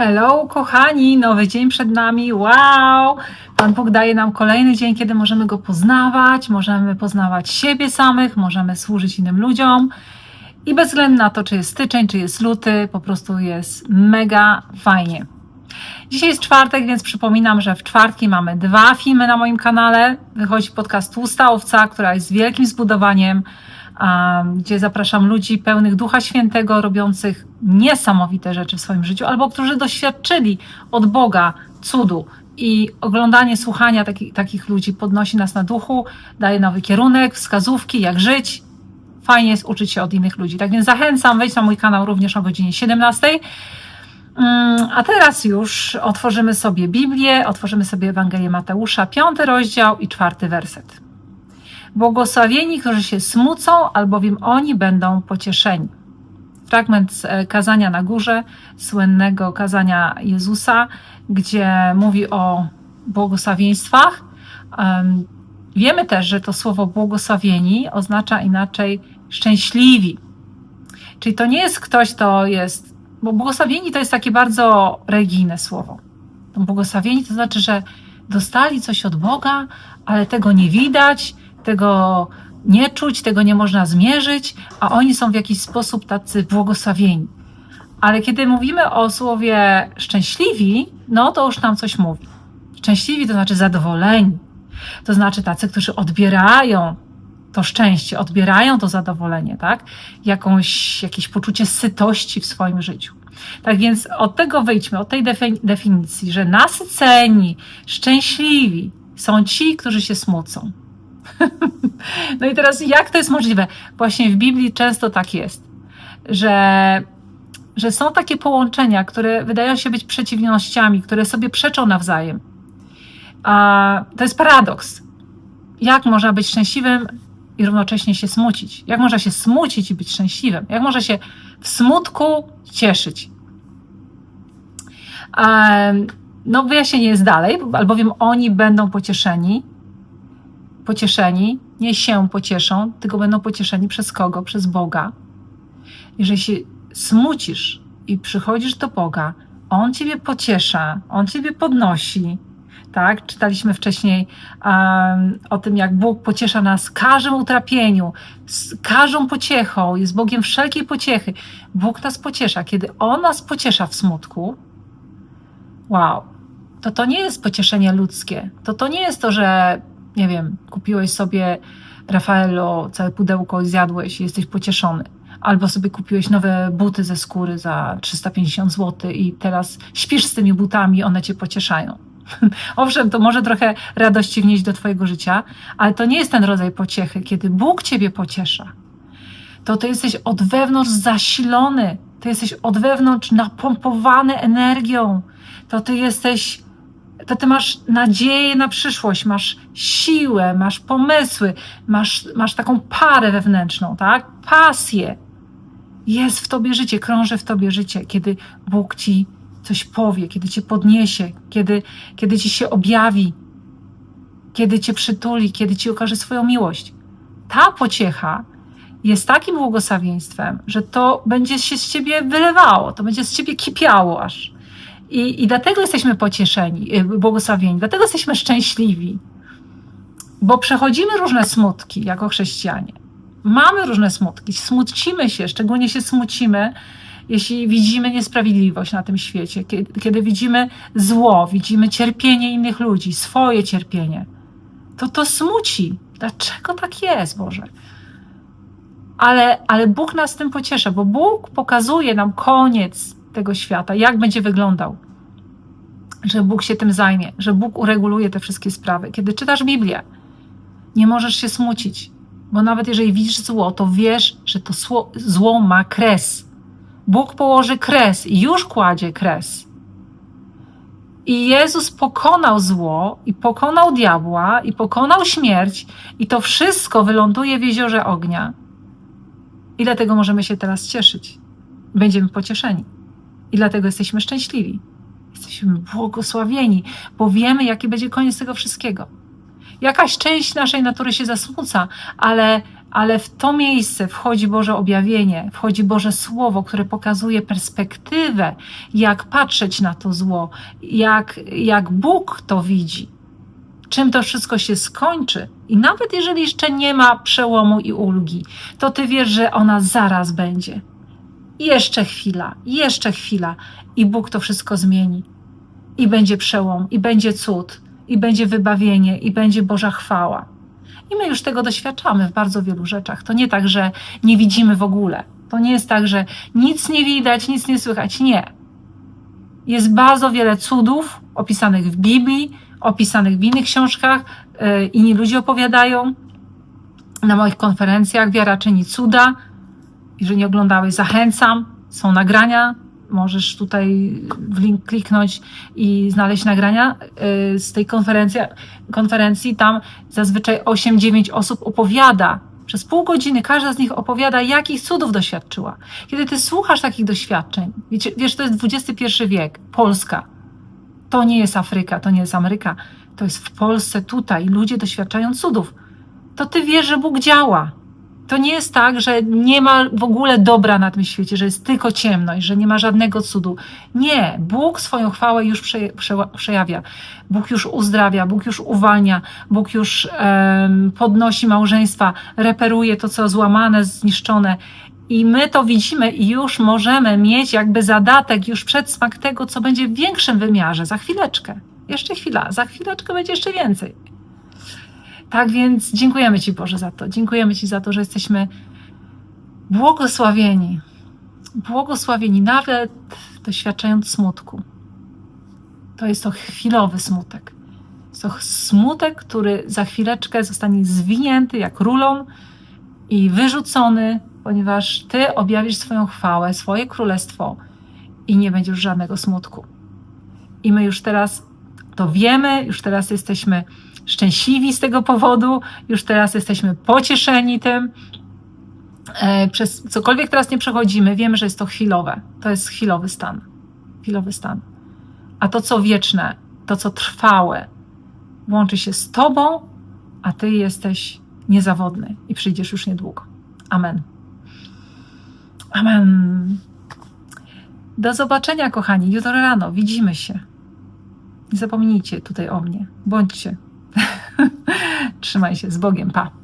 Hello, kochani, nowy dzień przed nami. Wow! Pan Bóg daje nam kolejny dzień, kiedy możemy go poznawać, możemy poznawać siebie samych, możemy służyć innym ludziom. I bez względu na to, czy jest styczeń, czy jest luty, po prostu jest mega fajnie. Dzisiaj jest czwartek, więc przypominam, że w czwartki mamy dwa filmy na moim kanale. Wychodzi podcast Tłusta Owca, która jest wielkim zbudowaniem, gdzie zapraszam ludzi pełnych Ducha Świętego, robiących niesamowite rzeczy w swoim życiu, albo którzy doświadczyli od Boga cudu. I oglądanie, słuchania taki, takich ludzi podnosi nas na duchu, daje nowy kierunek, wskazówki, jak żyć. Fajnie jest uczyć się od innych ludzi. Tak więc zachęcam, wejdź na mój kanał również o godzinie 17. Mm, A teraz już otworzymy sobie Biblię, otworzymy sobie Ewangelię Mateusza, piąty rozdział i czwarty werset. Błogosławieni, którzy się smucą, albowiem oni będą pocieszeni. Fragment z e, kazania na górze, słynnego kazania Jezusa, gdzie mówi o błogosławieństwach. Em, Wiemy też, że to słowo błogosławieni oznacza inaczej szczęśliwi. Czyli to nie jest ktoś, kto jest, bo błogosławieni to jest takie bardzo religijne słowo. Błogosławieni to znaczy, że dostali coś od Boga, ale tego nie widać, tego nie czuć, tego nie można zmierzyć, a oni są w jakiś sposób tacy błogosławieni. Ale kiedy mówimy o słowie szczęśliwi, no to już nam coś mówi. Szczęśliwi to znaczy zadowoleni. To znaczy tacy, którzy odbierają to szczęście, odbierają to zadowolenie, tak? Jakąś, jakieś poczucie sytości w swoim życiu. Tak więc od tego wyjdźmy, od tej defi- definicji, że nasyceni, szczęśliwi są ci, którzy się smucą. No i teraz jak to jest możliwe? Właśnie w Biblii często tak jest, że, że są takie połączenia, które wydają się być przeciwnościami, które sobie przeczą nawzajem. A to jest paradoks. Jak można być szczęśliwym i równocześnie się smucić? Jak można się smucić i być szczęśliwym? Jak można się w smutku cieszyć? No, wyjaśnienie jest dalej, albowiem oni będą pocieszeni. Pocieszeni, nie się pocieszą, tylko będą pocieszeni przez kogo? Przez Boga. Jeżeli się smucisz i przychodzisz do Boga, On ciebie pociesza, On ciebie podnosi, tak? Czytaliśmy wcześniej um, o tym, jak Bóg pociesza nas każdym utrapieniu, z każdą pociechą, jest Bogiem wszelkiej pociechy. Bóg nas pociesza. Kiedy On nas pociesza w smutku, wow, to to nie jest pocieszenie ludzkie. To to nie jest to, że, nie wiem, kupiłeś sobie Rafaelo całe pudełko i zjadłeś i jesteś pocieszony. Albo sobie kupiłeś nowe buty ze skóry za 350 zł i teraz śpisz z tymi butami, one cię pocieszają. Owszem, to może trochę radości wnieść do Twojego życia, ale to nie jest ten rodzaj pociechy, kiedy Bóg Ciebie pociesza. To Ty jesteś od wewnątrz zasilony, Ty jesteś od wewnątrz napompowany energią, to Ty jesteś, to Ty masz nadzieję na przyszłość, masz siłę, masz pomysły, masz, masz taką parę wewnętrzną, tak? Pasję. Jest w Tobie życie, krąży w Tobie życie, kiedy Bóg Ci coś powie, kiedy cię podniesie, kiedy, kiedy ci się objawi, kiedy cię przytuli, kiedy ci okaże swoją miłość. Ta pociecha jest takim błogosławieństwem, że to będzie się z ciebie wylewało, to będzie z ciebie kipiało aż. I, i dlatego jesteśmy pocieszeni, y, błogosławieni, dlatego jesteśmy szczęśliwi, bo przechodzimy różne smutki jako chrześcijanie. Mamy różne smutki, smucimy się, szczególnie się smucimy, jeśli widzimy niesprawiedliwość na tym świecie, kiedy, kiedy widzimy zło, widzimy cierpienie innych ludzi, swoje cierpienie, to to smuci. Dlaczego tak jest, Boże? Ale, ale Bóg nas tym pociesza, bo Bóg pokazuje nam koniec tego świata, jak będzie wyglądał. Że Bóg się tym zajmie, że Bóg ureguluje te wszystkie sprawy. Kiedy czytasz Biblię, nie możesz się smucić, bo nawet jeżeli widzisz zło, to wiesz, że to zło, ma kres Bóg położy kres i już kładzie kres. I Jezus pokonał zło, i pokonał diabła, i pokonał śmierć, i to wszystko wyląduje w jeziorze ognia. I dlatego możemy się teraz cieszyć. Będziemy pocieszeni. I dlatego jesteśmy szczęśliwi. Jesteśmy błogosławieni, bo wiemy, jaki będzie koniec tego wszystkiego. Jakaś część naszej natury się zasmuca, ale, ale w to miejsce wchodzi Boże objawienie, wchodzi Boże Słowo, które pokazuje perspektywę, jak patrzeć na to zło, jak, jak Bóg to widzi, czym to wszystko się skończy. I nawet jeżeli jeszcze nie ma przełomu i ulgi, to ty wiesz, że ona zaraz będzie. Jeszcze chwila, jeszcze chwila, i Bóg to wszystko zmieni. I będzie przełom, i będzie cud, i będzie wybawienie, i będzie Boża chwała. I my już tego doświadczamy w bardzo wielu rzeczach. To nie tak, że nie widzimy w ogóle. To nie jest tak, że nic nie widać, nic nie słychać. Nie. Jest bardzo wiele cudów opisanych w Biblii, opisanych w innych książkach. Yy, inni ludzie opowiadają. Na moich konferencjach Wiara czyni cuda. Jeżeli nie oglądałeś, zachęcam. Są nagrania. Możesz tutaj w link kliknąć i znaleźć nagrania yy, z tej konferencji. konferencji. Tam zazwyczaj 8-9 osób opowiada przez pół godziny każda z nich opowiada, jakich cudów doświadczyła. Kiedy ty słuchasz takich doświadczeń, wiesz, to jest XXI wiek, Polska. To nie jest Afryka, to nie jest Ameryka. To jest w Polsce, tutaj. Ludzie doświadczają cudów. To ty wiesz, że Bóg działa. To nie jest tak, że nie ma w ogóle dobra na tym świecie, że jest tylko ciemność, że nie ma żadnego cudu. Nie, Bóg swoją chwałę już prze, prze, przejawia. Bóg już uzdrawia, Bóg już uwalnia, Bóg już um, podnosi małżeństwa, reperuje to, co złamane, zniszczone. I my to widzimy i już możemy mieć jakby zadatek, już przedsmak tego, co będzie w większym wymiarze. Za chwileczkę. Jeszcze chwila, za chwileczkę będzie jeszcze więcej. Tak więc dziękujemy Ci Boże za to. Dziękujemy Ci za to, że jesteśmy błogosławieni. Błogosławieni nawet doświadczając smutku. To jest to chwilowy smutek. To smutek, który za chwileczkę zostanie zwinięty jak rulon i wyrzucony, ponieważ Ty objawisz swoją chwałę, swoje królestwo i nie będzie już żadnego smutku. I my już teraz to wiemy, już teraz jesteśmy szczęśliwi z tego powodu, już teraz jesteśmy pocieszeni tym. E, przez cokolwiek teraz nie przechodzimy, wiemy, że jest to chwilowe. To jest chwilowy stan. Chwilowy stan. A to, co wieczne, to, co trwałe, łączy się z Tobą, a Ty jesteś niezawodny i przyjdziesz już niedługo. Amen. Amen. Do zobaczenia, kochani. Jutro rano widzimy się. Nie zapomnijcie tutaj o mnie. Bądźcie. Trzymaj się z Bogiem. Pa.